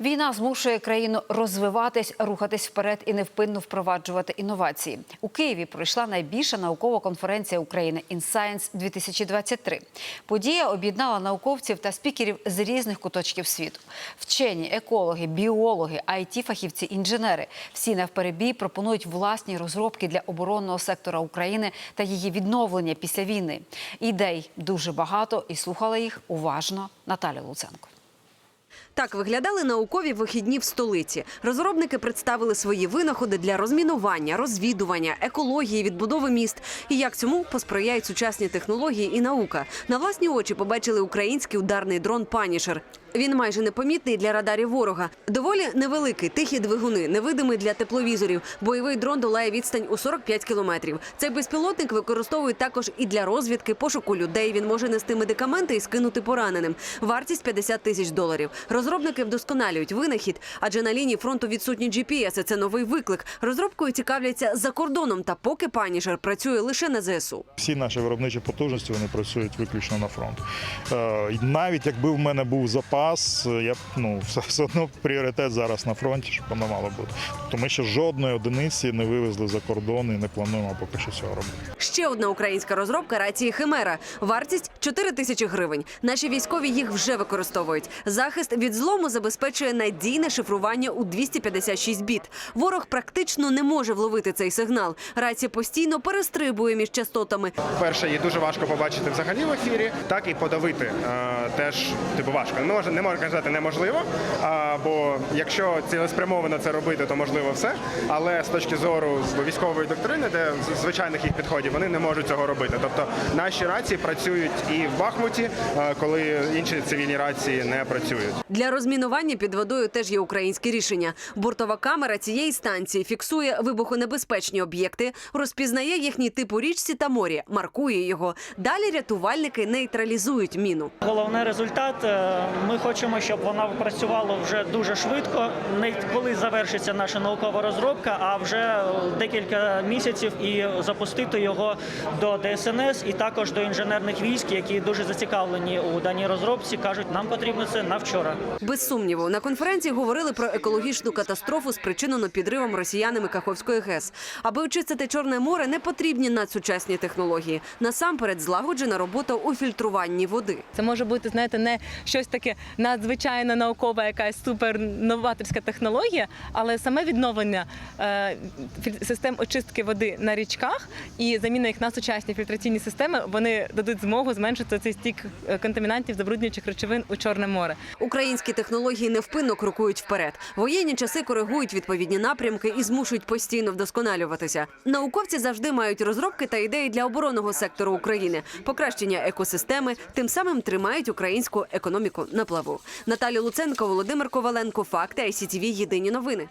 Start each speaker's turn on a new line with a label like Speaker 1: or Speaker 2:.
Speaker 1: Війна змушує країну розвиватись, рухатись вперед і невпинно впроваджувати інновації. У Києві пройшла найбільша наукова конференція України «InScience 2023». Подія об'єднала науковців та спікерів з різних куточків світу. Вчені, екологи, біологи, it фахівці інженери. Всі навперебій пропонують власні розробки для оборонного сектора України та її відновлення після війни. Ідей дуже багато, і слухала їх уважно Наталя Луценко.
Speaker 2: Так виглядали наукові вихідні в столиці. Розробники представили свої винаходи для розмінування, розвідування, екології, відбудови міст. І як цьому посприяють сучасні технології і наука. На власні очі побачили український ударний дрон Панішер. Він майже непомітний для радарів ворога. Доволі невеликий, тихі двигуни, невидимий для тепловізорів. Бойовий дрон долає відстань у 45 кілометрів. Цей безпілотник використовують також і для розвідки, пошуку людей. Він може нести медикаменти і скинути пораненим. Вартість 50 тисяч доларів. Розробники вдосконалюють винахід, адже на лінії фронту відсутні GPS, і Це новий виклик. Розробкою цікавляться за кордоном. Та поки панішер працює лише на ЗСУ.
Speaker 3: Всі наші виробничі потужності вони працюють виключно на фронт. Е, навіть якби в мене був запас, я б ну все, одно пріоритет зараз на фронті, щоб воно мало бути. Тому що жодної одиниці не вивезли за кордон і не плануємо поки що цього робити.
Speaker 2: Ще одна українська розробка рації Химера. Вартість 4 тисячі гривень. Наші військові їх вже використовують. Захист від злому забезпечує надійне шифрування у 256 біт. Ворог практично не може вловити цей сигнал. Рація постійно перестрибує між частотами.
Speaker 4: Перше, її дуже важко побачити взагалі в ефірі, так і подавити е, теж типу важко. Не можна не можна казати неможливо. А, бо якщо цілеспрямовано це робити, то можливо все. Але з точки зору військової доктрини, де звичайних їх підходів, вони не можуть цього робити. Тобто наші рації працюють і в Бахмуті, е, коли інші цивільні рації не працюють.
Speaker 2: Для розмінування під водою теж є українське рішення. Бортова камера цієї станції фіксує вибухонебезпечні об'єкти, розпізнає їхній тип у річці та морі, маркує його. Далі рятувальники нейтралізують міну.
Speaker 5: Головний результат. е, Ми хочемо, щоб вона працювала вже дуже швидко. Не коли завершиться наша наукова розробка, а вже е, декілька місяців і запустити його до ДСНС і також до інженерних військ, які дуже зацікавлені у даній розробці. кажуть, нам потрібно це на вчора.
Speaker 2: Без сумніву, на конференції говорили про екологічну катастрофу, спричинену підривом росіянами Каховської ГЕС. Аби очистити Чорне море, не потрібні надсучасні технології. Насамперед, злагоджена робота у фільтруванні води.
Speaker 6: Це може бути, знаєте, не щось таке надзвичайно наукова, якась суперноваторська технологія, але саме відновлення е, систем очистки води на річках і заміна їх на сучасні фільтраційні системи вони дадуть змогу зменшити цей стік е, контамінантів, забруднюючих речовин у Чорне море.
Speaker 2: Українські технології невпинно крокують вперед. Воєнні часи коригують відповідні напрямки і змушують постійно вдосконалюватися. Науковці завжди мають розробки та ідеї для оборонного сектору України, покращення екосистеми, тим самим тримають українську економіку на плаву. Наталі Луценко, Володимир Коваленко, Факти ICTV, Єдині новини.